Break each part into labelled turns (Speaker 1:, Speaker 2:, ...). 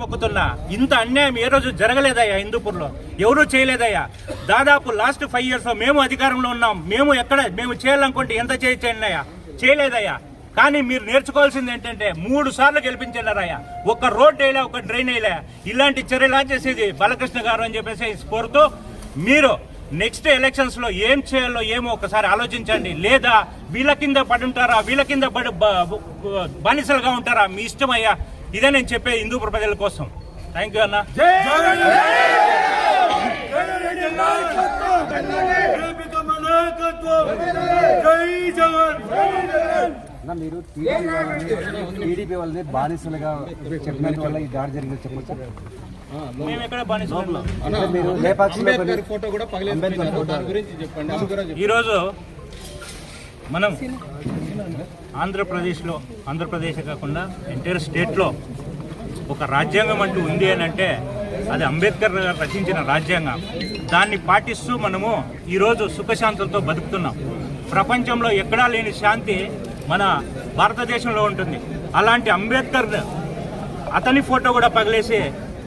Speaker 1: మొక్కుతున్నా. ఇంత అన్యాయం ఏ రోజు జరగలేదయ్యా హిందూపూర్లో? ఎవరూ చేయలేదయ్యా. దాదాపు లాస్ట్ ఫైవ్ ఇయర్స్లో మేము అధికారంలో ఉన్నాం. మేము ఎక్కడ మేము చేయాలనుకుంటే ఎంత చేయొచ్చయ్యా చేయలేదయ్యా. కానీ మీరు నేర్చుకోవాల్సింది ఏంటంటే మూడు సార్లు గెలిపించారయ్యా ఒక రోడ్ వేయలే ఒక డ్రైన్ వేయలే. ఇలాంటి చర్యలా చేసేది బాలకృష్ణ గారు అని చెప్పేసి కోరుతూ మీరు నెక్స్ట్ ఎలక్షన్స్లో ఏం చేయాలో ఏమో ఒకసారి ఆలోచించండి. లేదా వీళ్ళ కింద పడి ఉంటారా? వీళ్ళ కింద పడి బానిసలుగా ఉంటారా? మీ ఇష్టం అయ్యా. ఇదే నేను చెప్పే హిందూ ప్రజల కోసం. థ్యాంక్ యూ అన్న.
Speaker 2: అన్న మీరు టీడీపీ వాళ్ళని బానిసలుగా చెప్పినందు వల్ల ఈ దాడి జరిగింది చెప్పొచ్చు?
Speaker 1: మేము ఎక్కడ. ఈరోజు మనం ఆంధ్రప్రదేశ్లో ఆంధ్రప్రదేశ్ కాకుండా ఎంటైర్ స్టేట్లో ఒక రాజ్యాంగం అంటూ ఉంది అని అంటే అది అంబేద్కర్ గారు రచించిన రాజ్యాంగం. దాన్ని పాటిస్తూ మనము ఈరోజు సుఖశాంతులతో బతుకుతున్నాం. ప్రపంచంలో ఎక్కడా లేని శాంతి మన భారతదేశంలో ఉంటుంది. అలాంటి అంబేద్కర్ అతని ఫోటో కూడా పగిలేసి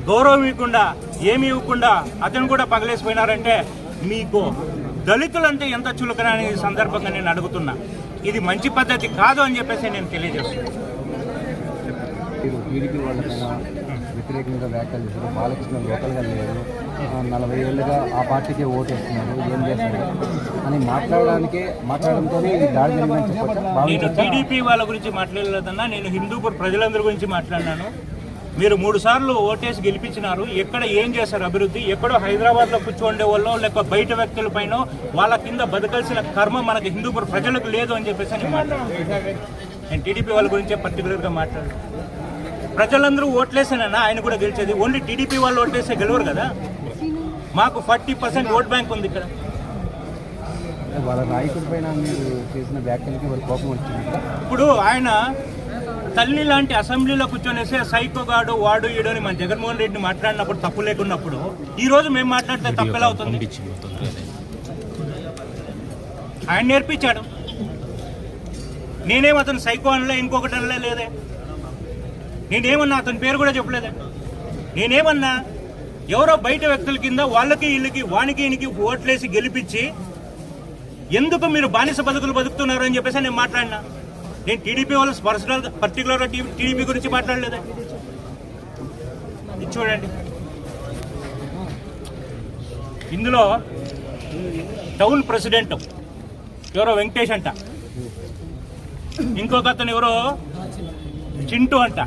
Speaker 1: గౌరవం ఇవ్వకుండా ఏమి ఇవ్వకుండా అతను కూడా పగిలేసిపోయినారంటే మీకు దళితులంటే ఎంత చులకన అనే సందర్భంగా నేను అడుగుతున్నా. ఇది మంచి పద్ధతి కాదు అని చెప్పేసి నేను తెలియజేస్తున్నాను
Speaker 2: మీరు టీడీపీ వాళ్ళపైన వ్యతిరేకంగా వ్యాఖ్యలు చేశారు. బాలకృష్ణ లోకల్గా లేరు. ఆ, నలభై ఏళ్ళుగా ఆ పార్టీకే ఓటేస్తున్నారు. ఏం చేస్తారు అని మాట్లాడడానికే మాట్లాడడంతో ఈ దాడి జరిగిందని చెప్పొచ్చు.
Speaker 1: నేను
Speaker 2: భావించొచ్చా?
Speaker 1: టీడీపీ వాళ్ళ గురించి మాట్లాడలేదన్నా నేను హిందూపూర్ ప్రజలందరి గురించి మాట్లాడినాను. మీరు మూడు సార్లు ఓటేసి గెలిపించినారు. ఎక్కడ ఏం చేశారు అభివృద్ధి? ఎక్కడో హైదరాబాద్లో కూర్చోండే వాళ్ళు లేక బయట వ్యక్తుల పైన వాళ్ళ కింద బతకాల్సిన కర్మ మనకి హిందూపూర్ ప్రజలకు లేదు అని చెప్పేసి నేను మాట్లాడాను నేను టీడీపీ వాళ్ళ గురించే పర్టికులర్గా మాట్లాడాను. ప్రజలందరూ ఓట్లేసానన్నా ఆయన కూడా గెలిచేది. ఓన్లీ టీడీపీ వాళ్ళు ఓట్లేస్తే గెలవరు కదా? మాకు ఫార్టీ పర్సెంట్ ఓట్ బ్యాంక్ ఉంది ఇక్కడ.
Speaker 2: వాళ్ళ నాయకుడి పైన మీరు చేసిన వ్యాఖ్యలకి వాళ్ళ కోపం వచ్చింది.
Speaker 1: ఇప్పుడు ఆయన తల్లి లాంటి అసెంబ్లీలో కూర్చొనేసే సైకోగాడు వాడు ఈడు అని మన జగన్మోహన్ రెడ్డిని మాట్లాడినప్పుడు తప్పు లేకున్నప్పుడు ఈ రోజు మేము మాట్లాడితే తప్పు ఎలా అవుతుంది? ఆయన నేర్పించాడు. నేనేం అతను సైకో అనలే ఇంకొకటి అనలే లేదే? నేనేమన్నా అతని పేరు కూడా చెప్పలేదే? నేనేమన్నా ఎవరో బయట వ్యక్తుల కింద వాళ్ళకి వీళ్ళకి వానికి ఈయనకి ఓట్లేసి గెలిపించి ఎందుకు మీరు బానిస బతుకులు బతుకుతున్నారు అని చెప్పేసి నేను మాట్లాడినా? నేను టీడీపీ వాళ్ళు పర్సనల్ పర్టికులర్గా టీడీపీ గురించి మాట్లాడలేదా? ఇది చూడండి. ఇందులో టౌన్ ప్రెసిడెంట్ ఎవరో వెంకటేష్ అంట. ఇంకొక అతను ఎవరో చింటూ అంట.